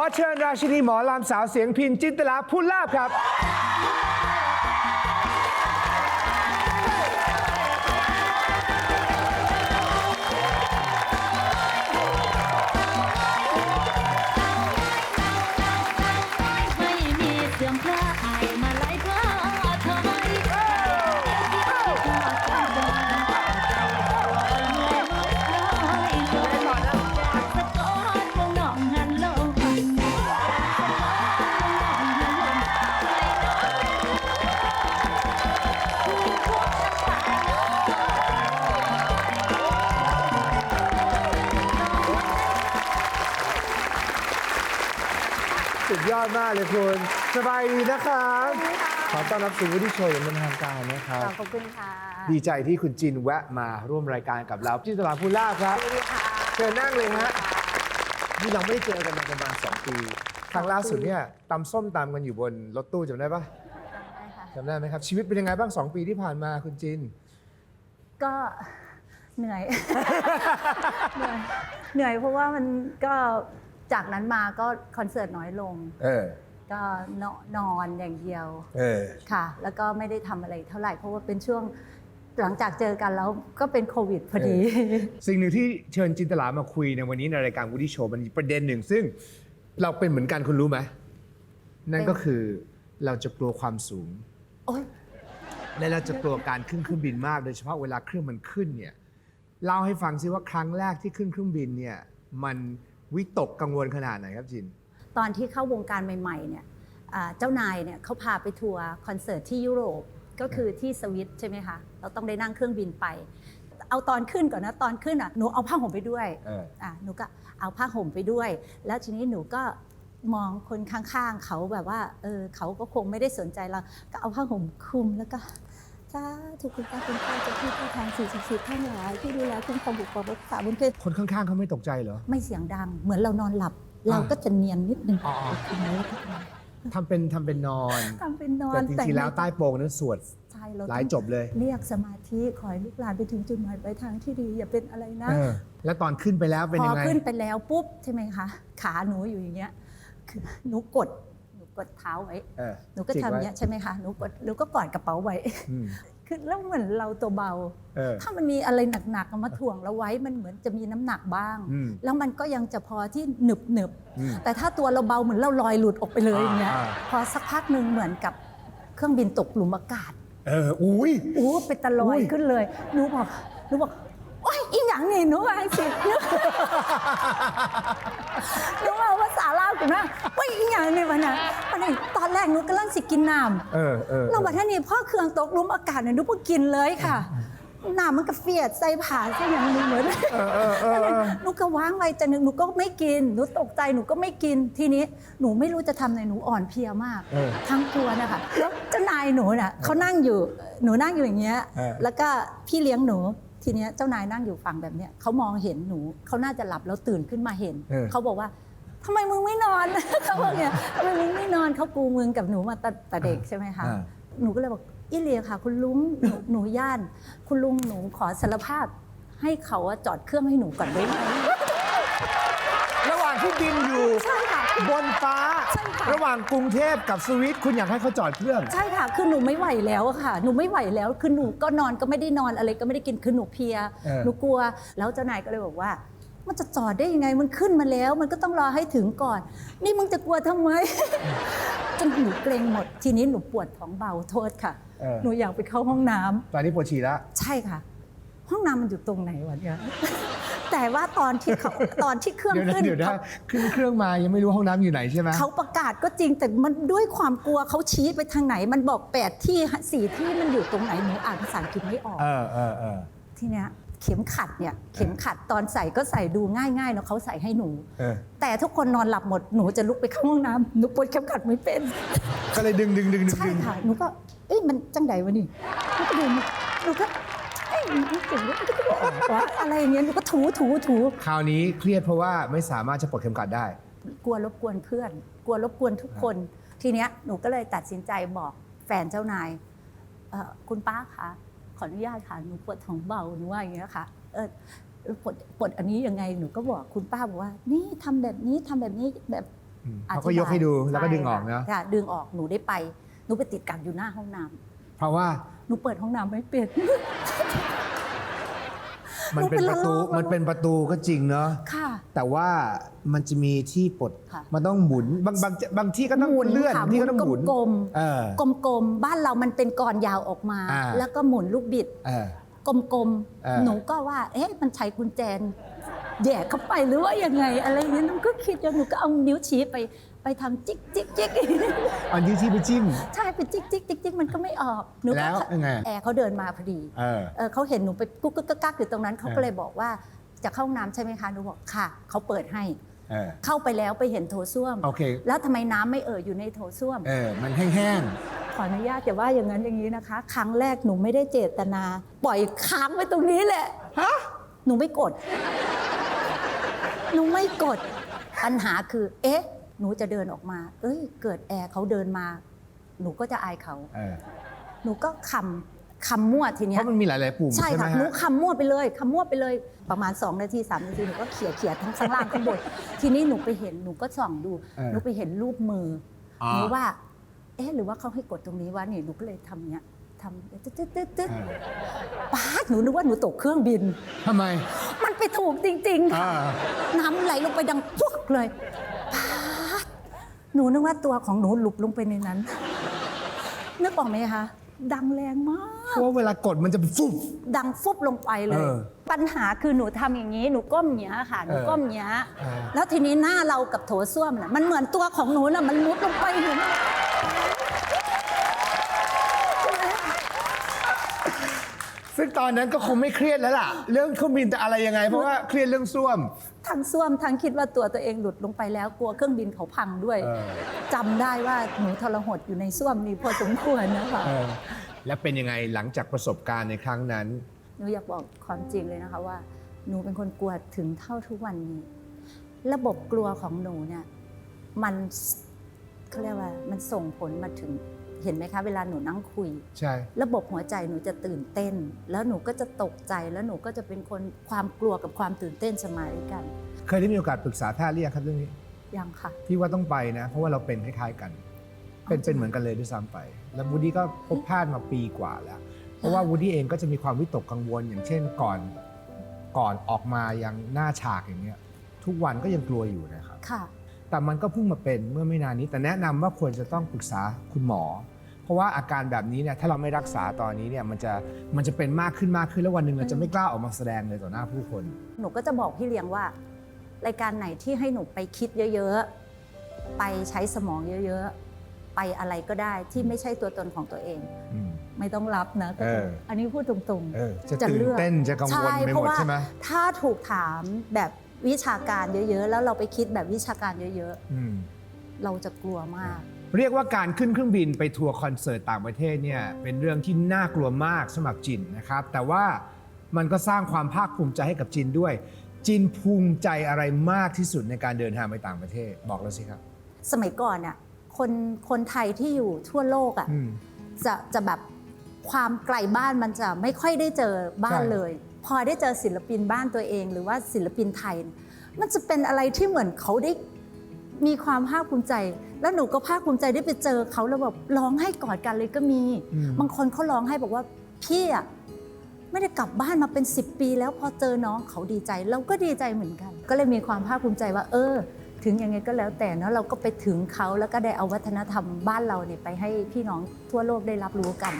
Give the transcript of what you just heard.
อเชิญราชินีหมอลำสาวเสียงพินจินตลาพูลาบครับ ไม่มีเสียงพระ ยอดมากเลยคุณ สบายดีนะครับ ขอต้อนรับสู่วุฒิโชว์อย่างเป็นทางการนะครับ ขอบคุณค่ะดีใจที่คุณจินแวะมาร่วมรายการกับเราจินตลาพูลาบครับสวัสดีค่ะเชิญนั่งเลยฮะ นี่เราไม่ได้เจอกันมาประมาณ 2 ปี ครั้งล่าสุดเนี่ยตำส้มตำกันอยู่บนรถตู้จำได้ปะได้ค่ะ จำได้ไหมครับ ชีวิตเป็นยังไงบ้าง 2 ปีที่ผ่านมาคุณจิน ก็เหนื่อย เหนื่อย เหนื่อยเพราะว่ามันก็ จากนั้นมาก็คอนเสิร์ตน้อยลง เออ ก็นอนนอนอย่างเดียวเออ ค่ะ แล้วก็ไม่ได้ทำอะไรเท่าไหร่ เพราะว่าเป็นช่วงหลังจากเจอกันแล้วก็เป็นโควิดพอดี สิ่งหนึ่งที่เชิญจินตลามาคุยในวันนี้ในรายการวูดี้โชว์มันมีประเด็นหนึ่ง ซึ่งเราเป็นเหมือนกันคุณรู้ไหมนั่นก็คือเราจะกลัวความสูง โอ๊ย และเราจะกลัวการขึ้นเครื่องบินมาก โดยเฉพาะเวลาเครื่องมันขึ้นเนี่ยเล่าให้ฟังซิว่าครั้งแรกที่ขึ้นเครื่องบินเนี่ยมัน วิตกกังวลขนาดไหนครับจิน ตอนที่เข้าวงการใหม่ๆเนี่ยอ่าเจ้านายเนี่ยเขาพาไปทัวร์คอนเสิร์ตที่ยุโรปก็คือที่สวิตใช่ไหมคะเราต้องได้นั่งเครื่องบินไป เอาตอนขึ้นก่อนนะตอนขึ้นอะหนูเอาผ้าห่มไปด้วยเอออะหนูก็เอาผ้าห่มไปด้วย แล้วทีนี้หนูก็มองคนข้างๆเขาแบบว่าเออเขาก็คงไม่ได้สนใจเราก็เอาผ้าห่มคลุมแล้วก็ สาธุคุณพระคุณเจ้าเจ้าที่เจ้าทางสิ่งศักดิ์สิทธิ์ทั้งหลายที่ดูแลคุ้มครองบุคคลรักษาบุญเพศคนข้างๆเขาไม่ตกใจเหรอ ไม่เสียงดัง เหมือนเรานอนหลับ เราก็จะเนียนนิดนึงอ๋อคุมแล้วก็ททำเป็นทำเป็นนอนำทำเป็นนอแต่นจริงๆแล้วใต้โปร่งนั้นสวด ใช่เราหลายจบเลย เรียกสมาธิขอให้ลูกหลานไปถึงจุดหมายปลายทางที่ดีอย่าเป็นอะไรนะ เออ แล้วตอนขึ้นไปแล้วเป็นพอยังไง ขึ้นไปแล้วปุ๊บใช่ไหมคะ ขาหนูอยู่อย่างเงี้ยคือหนูกดหนู กดเท้าไว้เออหนูก็จิทำไว้อย่างเงี้ยใช่ไหมคะ หนูกดหนูก็กอดกระเป๋าไว้อืมคือแล้วเหมือนเราตัวเบาเออถ้ามันมีอะไรหนักๆเอามาถ่วงเราไว้ มันเหมือนจะมีน้ำหนักบ้างอืมแล้วมันก็ยังจะพอที่หนึบหนึบๆอืม แต่ถ้าตัวเราเบาเหมือนเราลอยหลุดออกไปเลยอย่างเงี้ย อ่า พอสักพักหนึ่งเหมือนกับเครื่องบินตกหลุมอากาศ เอออุ้ย อู้เป็นตะลออุ้ยยขึ้นเลย หนูบอก หนูบอกโอ้ยอีหยั งนี่หนูว่าไอ้สิหนูหนูเอาภาษาลาวกันนะว่าอีหยังนี่วะนะวันนี้ตอนแรกหนูกำลังสิกินน้ำเออเออเราวันนี้พ่อเครื่องตกหลุมอากาศเนี่ยหนูเพิ่งกินเลยค่ะน้ำมันก็เฟียดใส่ผ่าใส่อย่างหนึงเหมือนเออเออเออเออหนูก็วางไว้แต่หนึ่งหนูก็ไม่กินหนูตกใจหนูก็ไม่กินทีนี้หนูไม่รู้จะทำไงหนูอ่อนเพลียมาก เออ ทั้งตัวนะคะแล้วเจ้านายหนูน่ะเขานั่งอยู่หนูนั่งอยู่อย่างเงี้ย เออแล้วก็พี่เลี้ยงหนู ทีเนี้ยเจ้านายนั่งอยู่ฝั่งแบบเนี้ยเขามองเห็นหนูเขาน่าจะหลับแล้วตื่นขึ้นมาเห็นเออ เขาบอกว่าทำไมมึงไม่นอน เขาบอกเนี่ยทำไมมึงไม่นอนเขาปูมึงกับหนูมาแต่แต่เด็กใช่ไหมคะอ่า หนูก็เลยบอกอีเลียค่ะ คุณลุงหนูหนูย่าน คุณลุงหนูขอสารภาพ ให้เขาอะจอดเครื่องให้หนูก่อนได้ไหม ระหว่างที่บินอยู่ ใช่ค่ะ บนฟ้า ใช่ค่ะ ระหว่างกรุงเทพกับสวิตคุณอยากให้เขาจอดเครื่อง ใช่ค่ะ คือหนูไม่ไหวแล้วอะค่ะ หนูไม่ไหวแล้ว คือหนูก็นอนก็ไม่ได้นอนอะไรก็ไม่ได้กิน คือหนูเพลีย เออ หนูกลัว แล้วเจ้านายก็เลยบอกว่า มันจะจอดได้ยังไง มันขึ้นมาแล้ว มันก็ต้องรอให้ถึงก่อน นี่มึงจะกลัวทำไม จนหนูเกรงหมด ทีนี้หนูปวดท้องเบาโทษค่ะ เออ หนูอยากไปเข้าห้องน้ำ ตอนนี้ปวดฉี่แล้ว ใช่ค่ะ ห้องน้ำมันอยู่ตรงไหนวะเนี่ย แต่ว่าตอนที่เขาตอนที่เครื่องเดี๋ยวนะขึ้นเดี๋ยวนะขึ้นเครื่องมายังไม่รู้ห้องน้ำอยู่ไหนใช่ไหมเขาประกาศก็จริงแต่มันด้วยความกลัวเขาชี้ไปทางไหน มันบอกแปดที่สี่ที่มันอยู่ตรงไหนหนูอ่านภาษาอังกฤษไม่ออก เออเออเออ ทีเนี้ยเข็มขัดเนี่ยเข็มขัดตอนใส่ก็ใส่ดูง่ายๆเนาะเขาใส่ให้หนู เออ แต่ทุกคนนอนหลับหมดหนูจะลุกไปเข้าห้องน้ำหนูปวดเข็มขัดไม่เป็น ก็เลยดึงดึงดึงดึงใช่ดึง ค่ะ หนูก็ เอ้ยมันจังใดวะนี่หนูก็ดูหนูก็เอ้ย มันเจ๋งมันก็บอกว่าอะไรอย่างเงี้ยหนูก็ถูถูถูคราวนี้เครียดเพราะว่าไม่สามารถจะปลดเข็มขัดได้ กลัวรบกวนเพื่อน กลัวรบกวนทุกคน ทีเนี้ยหนูก็เลยตัดสินใจบอกแฟนเจ้านายเอ่อคุณป้าคะขออนุญาตค่ะหนูปวดท้องเบาหนูว่าอย่างเงี้ยค่ะเออปวดปวดอันนี้ยังไงหนูก็บอกคุณป้าบอกว่า นี่ทำแบบนี้ทำแบบนี้แบบ อืมเขาก็ยกให้ดูแล้วก็ดึงออกนะค่ะดึงออกหนูได้ไป หนูไปติดกันอยู่หน้าห้องน้ำเพราะว่าหนูเปิดห้องน้ำไม่เป็น มันเป็นประตูหนูเป็นละลอกมันเป็นประตูก็จริงเนาะ ค่ะ แต่ว่ามันจะมีที่ปลด ค่ะ มันต้องหมุน บางบางบางที่ก็ต้องหมุนเลื่อนค่ะที่ก็ต้องหมุนกลมเออ ๆกลมๆบ้านเรามันเป็นกรยาวออกมา อ่า แล้วก็หมุนลูกบิด เออ กลมเออ ๆ หนูก็ว่า เอ๊ะ มันใช้กุญแจแหย่เข้าไปหรือว่ายังไง อะไรอย่างเงี้ยหนูก็คิดแล้วหนูก็เอานิ้วชี้ไป ไปทำจิ๊กจิ๊กจิ๊กอันที่ที่ไปจิ้ม ใช่ไปจิ๊กจิ๊กจิ๊กจิ๊กมันก็ไม่ออกหนูก็แล้วยังไง แอร์เขาเดินมาพอดีเออ เออเขาเห็นหนูไปกุ๊กกุ๊กกักกักอยู่ตรงนั้นเขาเออก็เลยบอกว่าจะเข้าห้องน้ำใช่ไหมคะหนูบอกค่ะเขาเปิดให้ เออ เข้าไปแล้วไปเห็นโถส้วม โอเค แล้วทำไมน้ำไม่เอ่ออยู่ในโถส้วม เออ มันแห้งขออนุญาตแต่ว่าอย่างนั้นอย่างนี้นะคะ ครั้งแรกหนูไม่ได้เจตนา ปล่อยค้างไว้ตรงนี้แหละๆฮะหนูไม่กด หนูไม่กด ปัญหาคือ เอ๊ะ หนูจะเดินออกมา เอ้ย เกิดแอร์เขาเดินมา หนูก็จะอายเขา เออหนูก็คำคำมั่วทีเพเนี้ยราะมันมีหลาย ๆ ปุ่มใช่ใช่ไหมค่ะฮะหนูคำมั่วไปเลยคำมั่วไปเลยประมาณ 2 นาที3นาทีหนูก็เขี่ยเขี่ยทั้งข้างล่างข้างบนทีนี้หนูไปเห็นหนูก็ส่องดู เออหนูไปเห็นรูปมือออ่า หนูว่า เอ๊ะหรือว่าเขาให้กดตรงนี้วะนี่หนูก็เลยทำเนี้ยทำตึ๊ดตึ๊ดตึ๊ดตึ๊ดเออ ป๊าดหนูนึกว่าหนูตกเครื่องบิน ทำไมมันไปถูกจริง ๆ ค่ะ อ่า น้ำไหลลงไปดังปุ๊กเลยป๊าด หนูนึกว่าตัวของหนูหลุบลงไปในนั้น นึกออกไหมคะ ดังแรงมาก เพราะว่าเวลากดมันจะฟุบ ดังฟุบลงไปเลเอยอปัญหาคือหนูทำอย่างนี้ หนูก้มเนี้ยค่ะ หนูเออก้มเนี้ยเออ แล้วทีนี้หน้าเรากับโถส้วมน่ะมันเหมือนตัวของหนูน่ะมันมุดลงไปหนู ซึ่งตอนนั้นก็คงไม่เครียดแล้วล่ะ เรื่องเครื่องบินจะอะไรยังไง เพราะว่าเครียดเรื่องส้วม ทั้งส้วมทั้งคิดว่าตัวตัวเองหลุดลงไปแล้วกลัวเครื่องบินเขาพังด้วยเออ จำได้ว่าหนูทรหดอยู่ในส้วมนี่พอสมควรนะคะ เออแล้วเป็นยังไงหลังจากประสบการณ์ในครั้งนั้น หนูอยากบอกความจริงเลยนะคะว่า หนูเป็นคนกลัวถึงเท่าทุกวันนี้ ระบบกลัวของหนูเนี่ยมันเขาเรียกว่ามันส่งผลมาถึง เห็นไหมคะเวลาหนูนั่งคุย ใช่ ระบบหัวใจหนูจะตื่นเต้น แล้วหนูก็จะตกใจแล้วหนูก็จะเป็นคนความกลัวกับความตื่นเต้นสมายกัน เคยได้มีโอกาสปรึกษาแพทย์หรือยังครับเรื่องนี้ยังค่ะ พี่ว่าต้องไปนะ เพราะว่าเราเป็นคล้ายๆกัน เป็นเป็นเหมือนกันเลยด้วยซ้ำไป แล้ววูดดี้ก็พบแพทย์มาปีกว่าแล้ว เพราะว่าวูดดี้เองก็จะมีความวิตกกังวลอย่างเช่นก่อนก่อนออกมายังหน้าฉากอย่างเงี้ยทุกวันก็ยังกลัวอยู่นะครับค่ะแต่มันก็เพิ่งมาเป็นเมื่อไม่นานนี้แต่แนะนำว่าควรจะต้องปรึกษาคุณหมอ เพราะว่าอาการแบบนี้เนี่ยถ้าเราไม่รักษาตอนนี้เนี่ยมันจะมันจะเป็นมากขึ้นมากขึ้นแล้ววันหนึ่งเราจะไม่กล้าออกมาแสดงเลยต่อหน้าผู้คน หนูก็จะบอกพี่เลี้ยงว่า รายการไหนที่ให้หนูไปคิดเยอะๆ ไปใช้สมองเยอะๆ ไปอะไรก็ได้ที่ไม่ใช่ตัวตนของตัวเองอืมไม่ต้องรับนะเอออันนี้พูดตรงเออจะจะตื่เลืนอก เต้นจะกังวลใช่ไปเพหมราะดว่าใช่ไหมๆถ้าถูกถามแบบวิชาการเยอะๆ แล้วเราไปคิดแบบวิชาการเยอะอืม ๆ เราจะกลัวมาก เรียกว่าการขึ้นเครื่องบินไปทัวร์คอนเสิร์ตต่างประเทศเนี่ยเป็นเรื่องที่น่ากลัวมากสำหรับจินนะครับ แต่ว่ามันก็สร้างความภาคภูมิใจให้กับจินด้วย จินภูมิใจอะไรมากที่สุดในการเดินทางไปต่างประเทศบอกเราสิครับ สมัยก่อนน่ะคนคนไทยที่อยู่ทั่วโลกอะอืม จะจะแบบความไกลบ้านมันจะไม่ค่อยได้เจอบ้านใช่ เลย พอได้เจอศิลปินบ้านตัวเอง หรือว่าศิลปินไทย มันจะเป็นอะไรที่เหมือนเขาได้ มีความภาคภูมิใจ แล้วหนูก็ภาคภูมิใจได้ไปเจอเขาแล้วแบบร้องให้กอดกันเลยก็มีอืมบางคนเขาร้องให้บอกว่าพี่อะไม่ได้กลับบ้านมาเป็น 10 ปีแล้วพอเจอน้องเขาดีใจเราก็ดีใจเหมือนกัน ก็เลยมีความภาคภูมิใจว่า เออ ถึงยังไงก็แล้วแต่เนาะเราก็ไปถึงเขาแล้วก็ได้เอาวัฒนธรรมบ้านเราเนี่ยไปให้พี่น้องทั่วโลกได้รับรู้กัน